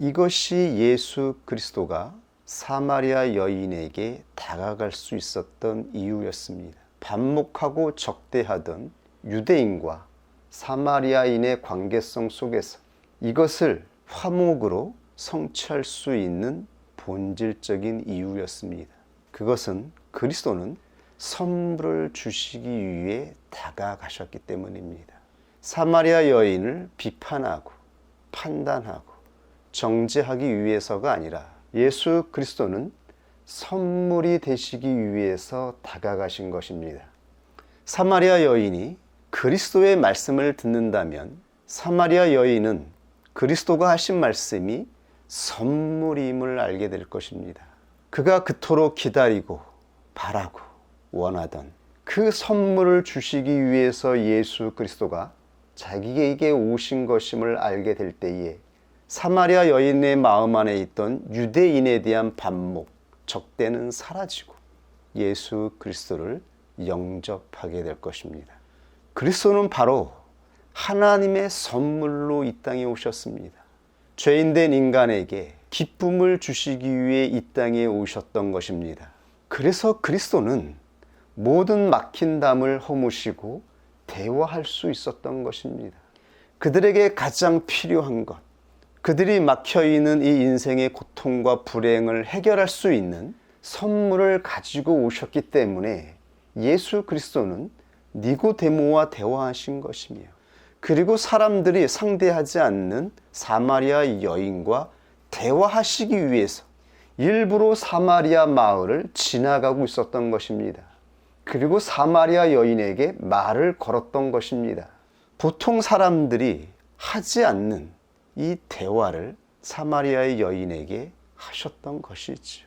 이것이 예수 그리스도가 사마리아 여인에게 다가갈 수 있었던 이유였습니다. 반목하고 적대하던 유대인과 사마리아인의 관계성 속에서 이것을 화목으로 성취할 수 있는 본질적인 이유였습니다. 그것은 그리스도는 선물을 주시기 위해 다가가셨기 때문입니다. 사마리아 여인을 비판하고 판단하고 정죄하기 위해서가 아니라 예수 그리스도는 선물이 되시기 위해서 다가가신 것입니다. 사마리아 여인이 그리스도의 말씀을 듣는다면 사마리아 여인은 그리스도가 하신 말씀이 선물임을 알게 될 것입니다. 그가 그토록 기다리고 바라고 원하던 그 선물을 주시기 위해서 예수 그리스도가 자기에게 오신 것임을 알게 될 때에 사마리아 여인의 마음 안에 있던 유대인에 대한 반목, 적대는 사라지고 예수 그리스도를 영접하게 될 것입니다. 그리스도는 바로 하나님의 선물로 이 땅에 오셨습니다. 죄인된 인간에게 기쁨을 주시기 위해 이 땅에 오셨던 것입니다. 그래서 그리스도는 모든 막힌 담을 허무시고 대화할 수 있었던 것입니다. 그들에게 가장 필요한 것, 그들이 막혀 있는 이 인생의 고통과 불행을 해결할 수 있는 선물을 가지고 오셨기 때문에 예수 그리스도는 니고데모와 대화하신 것이며 그리고 사람들이 상대하지 않는 사마리아 여인과 대화하시기 위해서 일부러 사마리아 마을을 지나가고 있었던 것입니다. 그리고 사마리아 여인에게 말을 걸었던 것입니다. 보통 사람들이 하지 않는 이 대화를 사마리아의 여인에게 하셨던 것이지요.